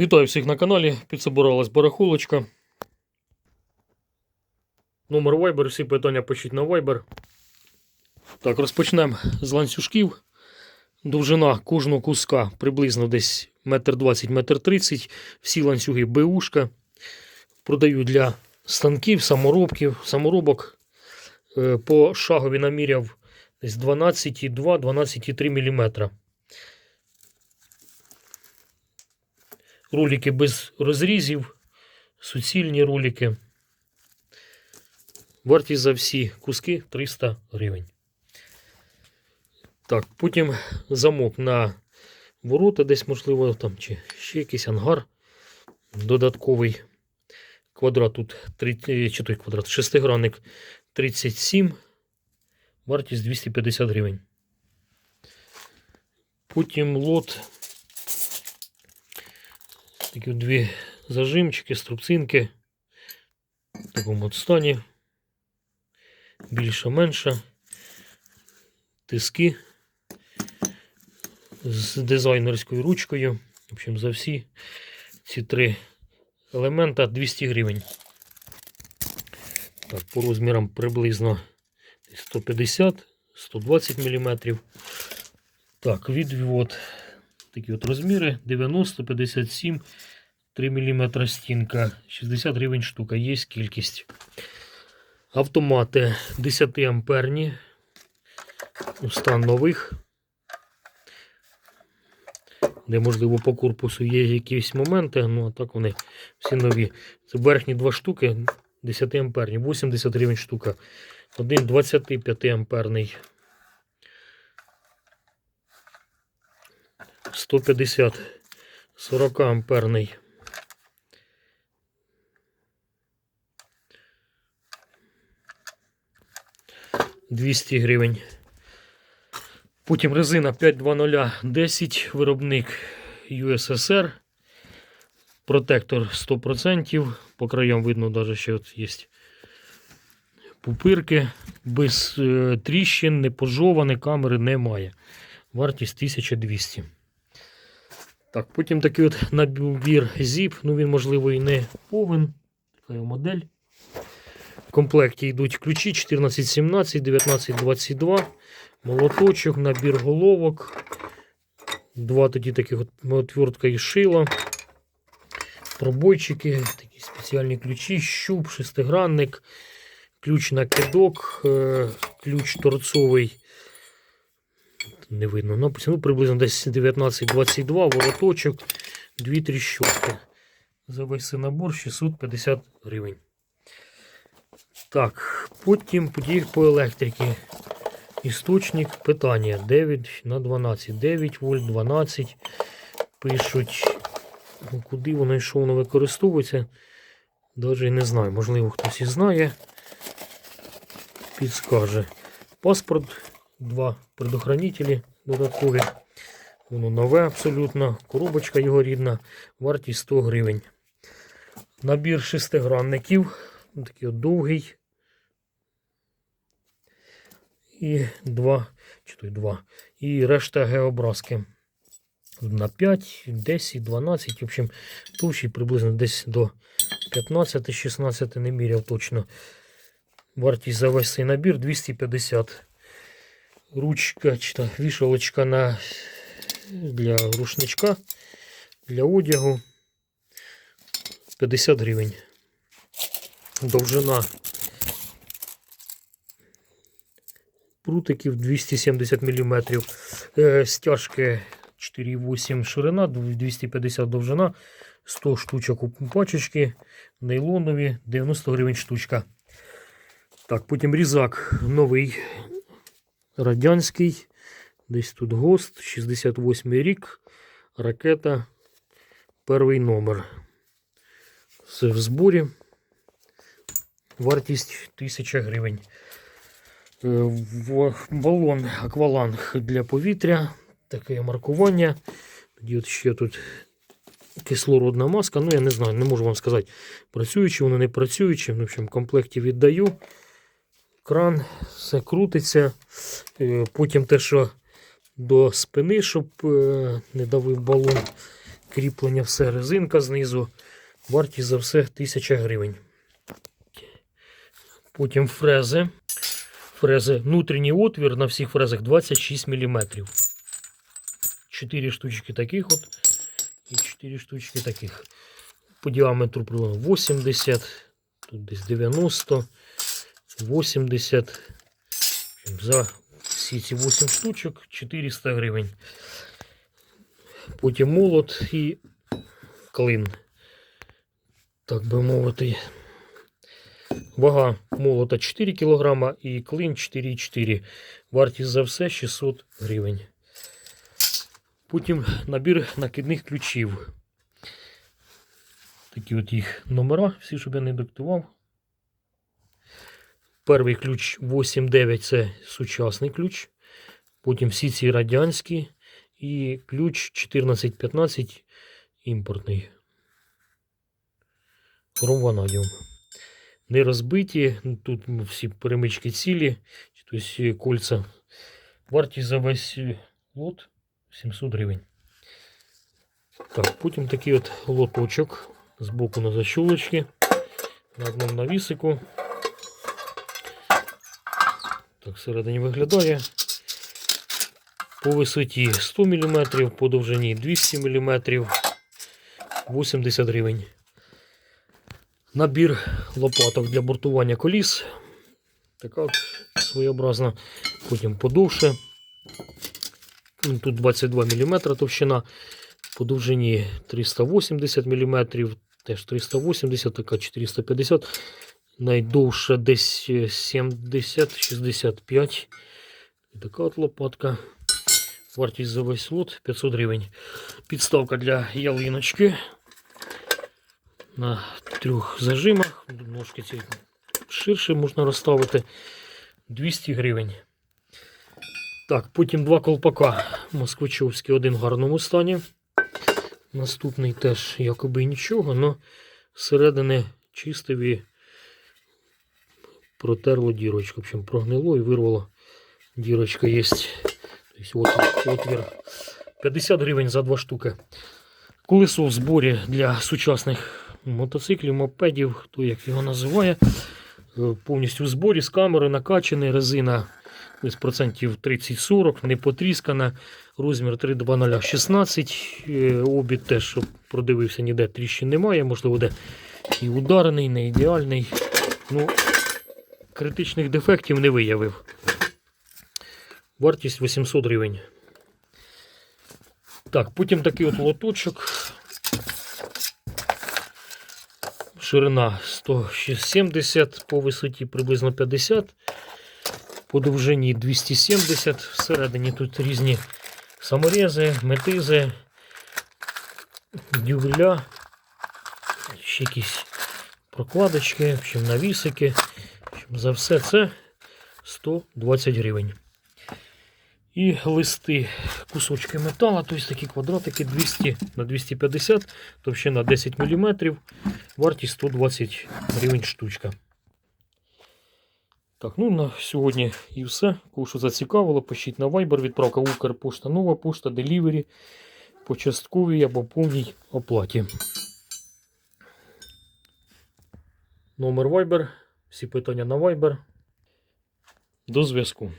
Вітаю всіх на каналі. Підсобиралась барахолочка. Номер Viber, всі питання пишіть на Viber. Так, розпочнемо з ланцюжків. Довжина кожного куска приблизно десь 1,20 метр 30 Всі ланцюги БУшка. Продаю для станків, саморобків, саморобок. Е, По шагові наміряв десь 12,2-12,3 мм. Ролики без розрізів, суцільні ролики. Вартість за всі куски 300 гривень. Так, потім замок на ворота, десь, можливо, там чи ще якийсь ангар. Додатковий квадрат тут 30, чи той квадрат, шестигранник 37. Вартість 250 гривень. Потім лот. Такі дві зажимчики, струбцинки. В такому от стані. Більша, менша. Тиски з дизайнерською ручкою. В общем, за всі ці три елемента 200 гривень. Так, по розмірам приблизно 150-120 мм. Так, відвод. Такі от розміри 90, 57, 3 мм стінка, 60 гривень штука, є кількість. Автомати 10 амперні. Стан нових. Де, можливо, по корпусу є якісь моменти, ну а так вони всі нові. Це верхні два штуки 10 амперні, 80 гривень штука. Один 25 амперний. 150 40 амперний. Двісті гривень. Потім резина 52010, виробник USSR. Протектор 100%. По краям видно, навіть ще от є пупирки. Без е, тріщин, не пожоване, камери немає. Вартість 1200. Так, потім такий от набір ZIP, ну він, можливо, і не повен. Така модель. Комплекті йдуть ключі 1417, 1922, молоточок, набір головок. Два тоді таких отвертка і шила. Пробойчики, такі спеціальні ключі, щуп, шестигранник, ключ на кидок, е, ключ торцовий не видно. Написано ну, приблизно десь 19-22, вороточок, дві тріщотки. За весь цей набор 650 гривень. Так, потім подій по електриці. Істочник питання 9 на 12, 9 вольт, 12. Пишуть, ну, куди воно і що воно використовується. Навіть не знаю, можливо, хтось і знає. Підскаже. Паспорт два предохранителі додаткові. Воно нове абсолютно. Коробочка його рідна, вартість 100 гривень. Набір шестигранників. Такий от довгий. І два, чи то й два. І решта геобразки. На 5, 10, 12. В общем, товщий приблизно десь до 15-16 не міряв точно. Вартість за весь цей набір 250 ручка чи та вішалочка на, для рушничка, для одягу 50 гривень. Довжина прутиків 270 мм. Е, стяжки 4,8 ширина, 250 довжина, 100 штучок у пачечки, нейлонові, 90 гривень штучка. Так, потім різак новий радянський. Десь тут ГОСТ, 68 рік, ракета, перший номер. Все в зборі. Вартість 1000 гривень. Е, Балон акваланг для повітря. Таке маркування. Тоді от ще тут кислородна маска. Ну, я не знаю, не можу вам сказати, працюючи, воно не працюючи. В общем, в комплекті віддаю. Кран, все крутиться. Е, Потім те, що до спини, щоб е, не давив балон. кріплення, все, резинка знизу. Вартість за все 1000 гривень. Потім фрези. Фрези. Внутрішній отвір на всіх фрезах 26 мм. 4 штучки таких от. І 4 штучки таких. По діаметру приблизно 80, тут десь 90, 80. За всі ці 8 штучок 400 гривень. Потім молот і клин. Так би мовити. Вага молота 4 кг і клин 4,4. Вартість за все 600 гривень. Потім набір накидних ключів. Такі от їх номера, всі, щоб я не диктував. Перший ключ 8-9 це сучасний ключ. Потім всі ці радянські. І ключ 14-15 імпортний. Хромванадіум. Не розбиті. Тут всі перемички цілі. Тобто кольця. Вартість за весь лот 700 гривень. Так, потім такий от лоточок з боку на защолочки. На одному навісику. Так, всередині виглядає. По висоті 100 мм, по довжині 200 мм, 80 гривень. Набір лопаток для бортування коліс. Така от своєобразна. Потім подовше. Тут 22 мм товщина. По довжині 380 мм, теж 380, така 450 Найдовша десь 70-65. Така от лопатка. Вартість за весь лот 500 гривень. Підставка для ялиночки. На трьох зажимах. Ножки ці ширше можна розставити. 200 гривень. Так, потім два колпака. Москвичовські, один в гарному стані. Наступний теж якоби нічого, але зсередини чистові протерло дірочку. В общем, прогнило і вирвало. Дірочка є. Тобто отвір. 50 гривень за два штуки. Колесо в зборі для сучасних мотоциклів, мопедів, хто як його називає. Е, Повністю в зборі з камери накачаний, резина десь процентів 30-40, не потріскана. Розмір 32016. Е, Обід теж, щоб продивився, ніде тріщин немає. Можливо, де і ударений, не ідеальний. Ну, критичних дефектів не виявив. Вартість 800 гривень. Так, потім такий от лоточок. Ширина 170, по висоті приблизно 50, по довжині 270. Всередині тут різні саморези, метизи, дюбеля, ще якісь прокладочки, навісики. За все це 120 гривень. І листи кусочки металу, тобто такі квадратики 200 на 250, товщина 10 мм, вартість 120 гривень штучка. Так, ну на сьогодні і все. Кого що зацікавило, пишіть на Viber, відправка Укрпошта, нова пошта, делівері по частковій або повній оплаті. Номер Viber, всі питання на Viber. До зв'язку.